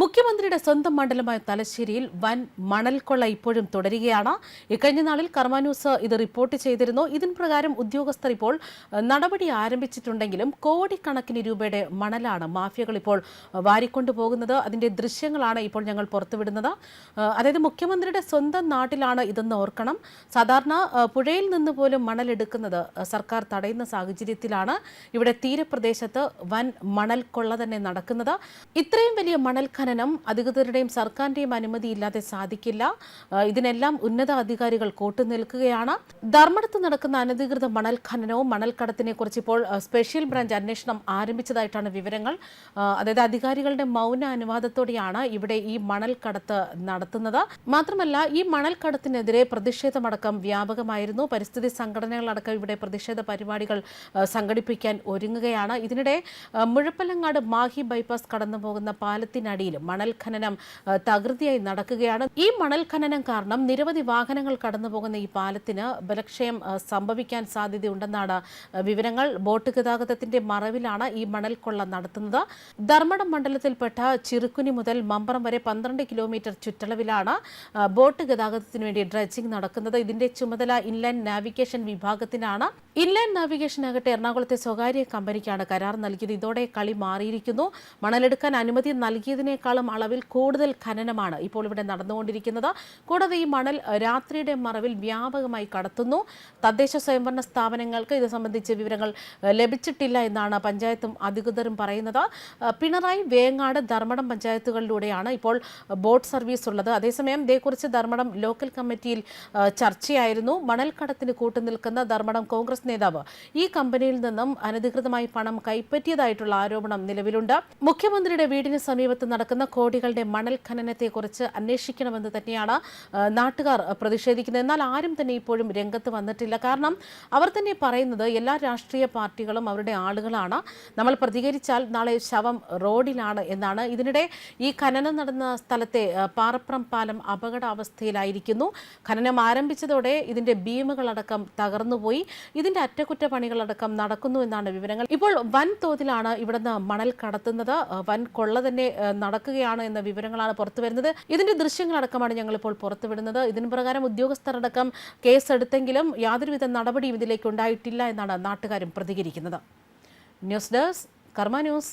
മുഖ്യമന്ത്രിയുടെ സ്വന്തം മണ്ഡലമായ തലശ്ശേരിയിൽ വൻ മണൽക്കൊള്ള ഇപ്പോഴും തുടരുകയാണ്. ഇക്കഴിഞ്ഞ നാളിൽ കർമാന്യൂസ് ഇത് റിപ്പോർട്ട് ചെയ്തിരുന്നു. ഇതിന് പ്രകാരം ഉദ്യോഗസ്ഥർ ഇപ്പോൾ നടപടി ആരംഭിച്ചിട്ടുണ്ടെങ്കിലും കോടിക്കണക്കിന് രൂപയുടെ മണലാണ് മാഫിയകൾ ഇപ്പോൾ വാരിക്കൊണ്ടുപോകുന്നത് വാരിക്കൊണ്ടു പോകുന്നത്. അതിന്റെ ദൃശ്യങ്ങളാണ് ഇപ്പോൾ ഞങ്ങൾ പുറത്തുവിടുന്നത്. അതായത് മുഖ്യമന്ത്രിയുടെ സ്വന്തം നാട്ടിലാണ് ഇതെന്ന് ഓർക്കണം. സാധാരണ പുഴയിൽ നിന്ന് പോലും മണലെടുക്കുന്നത് സർക്കാർ തടയുന്ന സാഹചര്യത്തിലാണ് ഇവിടെ തീരപ്രദേശത്ത് വൻ മണൽ കൊള്ള തന്നെ നടക്കുന്നത്. ഇത്രയും വലിയ മണൽ അധികൃതരുടെയും സർക്കാരിന്റെയും അനുമതി ഇല്ലാതെ സാധിക്കില്ല ഇതിനെല്ലാം ഉന്നത അധികാരികൾ കോട്ടു നിൽക്കുകയാണ്. ധർമ്മടത്ത് നടക്കുന്ന അനധികൃത മണൽ ഖനനവും മണൽക്കടത്തിനെ കുറിച്ച് ഇപ്പോൾ സ്പെഷ്യൽ ബ്രാഞ്ച് അന്വേഷണം ആരംഭിച്ചതായിട്ടാണ് വിവരങ്ങൾ. അതായത് അധികാരികളുടെ മൗന അനുവാദത്തോടെയാണ് ഇവിടെ ഈ മണൽ കടത്ത് നടത്തുന്നത്. മാത്രമല്ല ഈ മണൽ മണൽക്കടത്തിനെതിരെ പ്രതിഷേധമടക്കം വ്യാപകമായിരുന്നു. പരിസ്ഥിതി സംഘടനകളടക്കം ഇവിടെ പ്രതിഷേധ പരിപാടികൾ സംഘടിപ്പിക്കാൻ ഒരുങ്ങുകയാണ്. ഇതിനിടെ മുഴപ്പലങ്ങാട് മാഹി ബൈപ്പാസ് കടന്നു പോകുന്ന പാലത്തിനടിയിൽ മണൽ ഖനനം തകൃതിയായി നടക്കുകയാണ്. ഈ മണൽ ഖനനം കാരണം നിരവധി വാഹനങ്ങൾ കടന്നു പോകുന്ന ഈ പാലത്തിന് ബലക്ഷയം സംഭവിക്കാൻ സാധ്യതയുണ്ടെന്നാണ് വിവരങ്ങൾ. ബോട്ട് ഗതാഗതത്തിന്റെ മറവിലാണ് ഈ മണൽ കൊള്ള നടത്തുന്നത്. ധർമ്മടം മണ്ഡലത്തിൽപ്പെട്ട ചിറുക്കുനി മുതൽ മമ്പറം വരെ പന്ത്രണ്ട് കിലോമീറ്റർ ചുറ്റളവിലാണ് ബോട്ട് ഗതാഗതത്തിന് വേണ്ടി ഡ്രഡ്ജിംഗ് നടക്കുന്നത്. ഇതിന്റെ ചുമതല ഇൻലാൻഡ് നാവിഗേഷൻ വിഭാഗത്തിനാണ്. ഇൻലാൻഡ് നാവിഗേഷൻ ആകട്ടെ എറണാകുളത്തെ സ്വകാര്യ കമ്പനിക്കാണ് കരാർ നൽകിയത്. ഇതോടെ കളി മാറിയിരിക്കുന്നു. മണലെടുക്കാൻ അനുമതി നൽകിയതിനേക്കാളും അളവിൽ കൂടുതൽ ഖനനമാണ് ഇപ്പോൾ ഇവിടെ നടന്നുകൊണ്ടിരിക്കുന്നത്. കൂടാതെ ഈ മണൽ രാത്രിയുടെ മറവിൽ വ്യാപകമായി കടത്തുന്നു. തദ്ദേശ സ്വയംഭരണ സ്ഥാപനങ്ങൾക്ക് ഇത് സംബന്ധിച്ച് വിവരങ്ങൾ ലഭിച്ചിട്ടില്ല എന്നാണ് പഞ്ചായത്തും അധികൃതരും പറയുന്നത്. പിണറായി വേങ്ങാട് ധർമ്മടം പഞ്ചായത്തുകളിലൂടെയാണ് ഇപ്പോൾ ബോട്ട് സർവീസ് ഉള്ളത്. അതേസമയം ഇതേക്കുറിച്ച് ധർമ്മടം ലോക്കൽ കമ്മിറ്റിയിൽ ചർച്ചയായിരുന്നു. മണൽക്കടത്തിന് കൂട്ടുനിൽക്കുന്ന ധർമ്മടം കോൺഗ്രസ് നേതാവ് ഈ കമ്പനിയിൽ നിന്നും അനധികൃതമായി പണം കൈപ്പറ്റിയതായിട്ടുള്ള ആരോപണം നിലവിലുണ്ട്. മുഖ്യമന്ത്രിയുടെ വീടിന് സമീപത്ത് നടക്കുന്ന കോടികളുടെ മണൽ ഖനനത്തെക്കുറിച്ച് അന്വേഷിക്കണമെന്ന് തന്നെയാണ് നാട്ടുകാർ പ്രതിഷേധിക്കുന്നത്. എന്നാൽ ആരും തന്നെ ഇപ്പോഴും രംഗത്ത് വന്നിട്ടില്ല. കാരണം അവർ തന്നെ പറയുന്നത് എല്ലാ രാഷ്ട്രീയ പാർട്ടികളും അവരുടെ ആളുകളാണ്. നമ്മൾ പ്രതികരിച്ചാൽ നാളെ ശവം റോഡിലാണ് എന്നാണ്. ഇതിനിടെ ഈ ഖനനം നടന്ന സ്ഥലത്തെ പാറപ്പുറം പാലം അപകടാവസ്ഥയിലായിരിക്കുന്നു. ഖനനം ആരംഭിച്ചതോടെ ഇതിന്റെ ബീമുകളടക്കം തകർന്നുപോയി. ഇതിന്റെ അറ്റകുറ്റപ്പണികളടക്കം നടക്കുന്നു എന്നാണ് വിവരങ്ങൾ. ഇപ്പോൾ വൻ തോതിലാണ് ഇവിടുന്ന് മണൽ കടത്തുന്നത്. വൻ കൊള്ള തന്നെ ആ, നടക്കുകയാണ് എന്ന വിവരങ്ങളാണ് പുറത്തു വരുന്നത്. ഇതിന്റെ ദൃശ്യങ്ങളടക്കമാണ് ഞങ്ങൾ ഇപ്പോൾ പുറത്തുവിടുന്നത്. ഇതിന് പ്രകാരം ഉദ്യോഗസ്ഥരടക്കം കേസെടുത്തെങ്കിലും യാതൊരുവിധ നടപടിയും ഇതിലേക്ക് ഉണ്ടായിട്ടില്ല എന്നാണ് നാട്ടുകാരും പ്രതികരിക്കുന്നത്. News desk Karma news.